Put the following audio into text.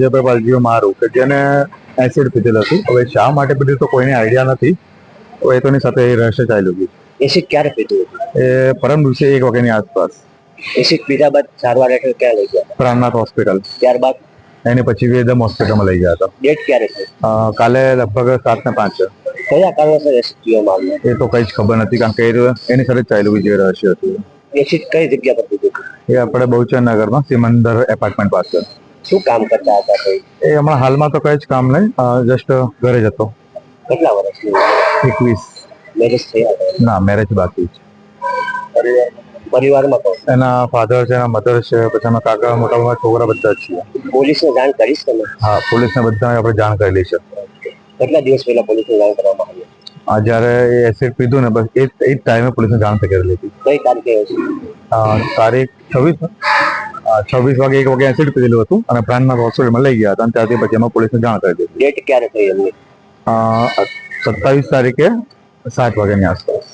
જયપ્રભાલજીઓ મારું કે જેને એસિડ પીધેલ હતું. હવે શા માટે પીધું તો કોઈને આઈડિયા નથી. હવે એ તોની સાથે એ રહસ્ય ચાલ્યું ગયું. એસિડ ક્યારે પીધું એ પરમ દિવસે એક વાગ્યાની આસપાસ. એસિડ પીધા બાદ સારવાર હેઠળ ક્યાં લઈ ગયા? પ્રાણનાથ હોસ્પિટલ ત્યારબાદ? એની પછી વેદમ હોસ્પિટલમાં લઈ ગયા હતા. ડેટ ક્યારે છે? કાલે લગભગ સાત ને પાંચ. કયા કારણોસર એસિડ પીવામાં આવ્યો? એ તો કઈ જ ખબર નથી કારણ કે એની સાથે ચાલ્યું જે રહસ્ય હતું. એસિડ કઈ જગ્યા પર પીધું એ આપણે બહુચંદ નગરમાં સિમંદર એપાર્ટમેન્ટ પાસે. શું કામ કરતા હતા તે એ હમણાં હાલમાં તો કઈ જ કામ નહીં જસ્ટ ઘરે જ હતો કેટલા વર્ષની એકવીસ મેરેજ થયા હતા ના મેરેજ બાકી છે પરિવારમાં કોણ એના ફાધર છે એના મધર છે પછી એના કાકા મોટા મોટા છોકરા બધા જ છીએ પોલીસને જાણ કરીશ તમે હા પોલીસને બધા આપણે જાણ કરેલી છે કેટલા દિવસ પહેલા પોલીસને જાણ કરવામાં આવી આ જ્યારે એ એસિડ પીધું ને બસ એ જ- એ જ ટાઈમે પોલીસને જાણ થઈ કરેલી હતી કઈ તારીખે એસિડ? અ, તારીખ છવ્વીસ છવ્વીસ વાગે એક વાગે એસિડ પીધેલું હતું અને પ્રાણનાથ હોસ્પિટલમાં લઈ ગયા હતા અને ત્યાંથી પછી એમાં પોલીસને જાણ કરી દીધી. ડેટ ક્યારે થઈ એમની? સત્તાવીસ તારીખે સાત વાગ્યાની આસપાસ.